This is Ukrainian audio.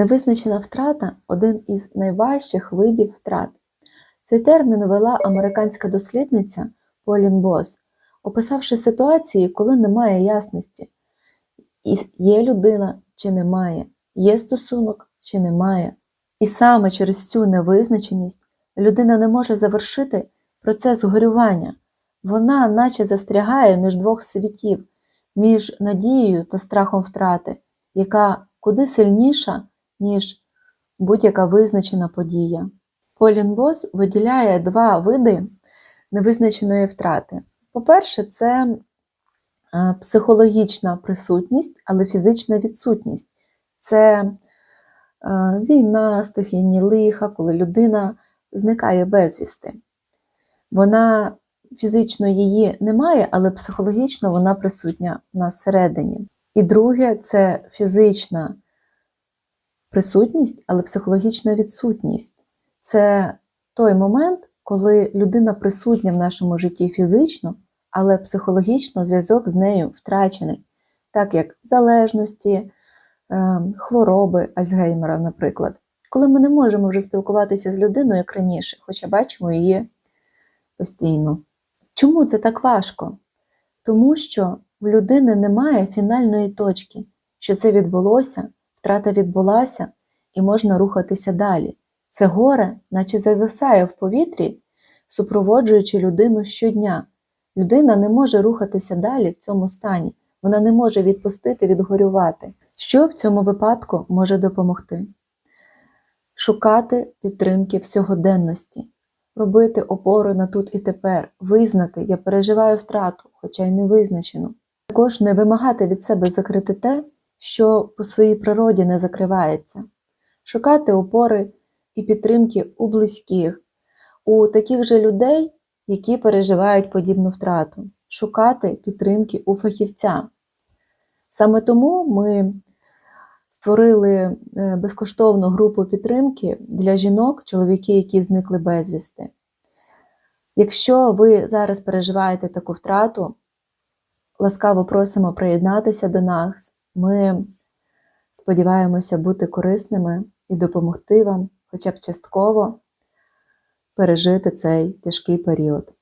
Невизначена втрата один із найважчих видів втрат. Цей термін ввела американська дослідниця Полін Бос, описавши ситуації, коли немає ясності, є людина чи немає, є стосунок чи немає. І саме через цю невизначеність людина не може завершити процес горювання. Вона наче застрягає між двох світів, між надією та страхом втрати, яка куди сильніша, ніж будь-яка визначена подія. Полін Бос виділяє два види невизначеної втрати. По-перше, це е, психологічна присутність, але фізична відсутність. Це е, війна, стихійні лиха, коли людина зникає безвісти. Вона фізично її немає, але психологічно вона присутня в нас всередині. І друге це фізична присутність, але психологічна відсутність. Це той момент, коли людина присутня в нашому житті фізично, але психологічно зв'язок з нею втрачений, так як залежності, е, хвороби Альцгеймера, наприклад. Коли ми не можемо вже спілкуватися з людиною як раніше, хоча бачимо її постійно. Чому це так важко? Тому що в людини немає фінальної точки, що це відбулося, втрата відбулася, і можна рухатися далі. Це горе, наче зависає в повітрі, супроводжуючи людину щодня. Людина не може рухатися далі в цьому стані, вона не може відпустити, відгорювати. Що в цьому випадку може допомогти? Шукати підтримки в сьогоденності, робити опору на тут і тепер, визнати, я переживаю втрату, хоча й не визначену. Також не вимагати від себе закрити те, що по своїй природі не закривається, шукати опори і підтримки у близьких, у таких же людей, які переживають подібну втрату, шукати підтримки у фахівця. Саме тому ми створили е, безкоштовну групу підтримки для жінок, чоловіки, які зникли безвісти. Якщо ви зараз переживаєте таку втрату, ласкаво просимо приєднатися до нас. Ми сподіваємося бути корисними і допомогти вам хоча б частково пережити цей тяжкий період.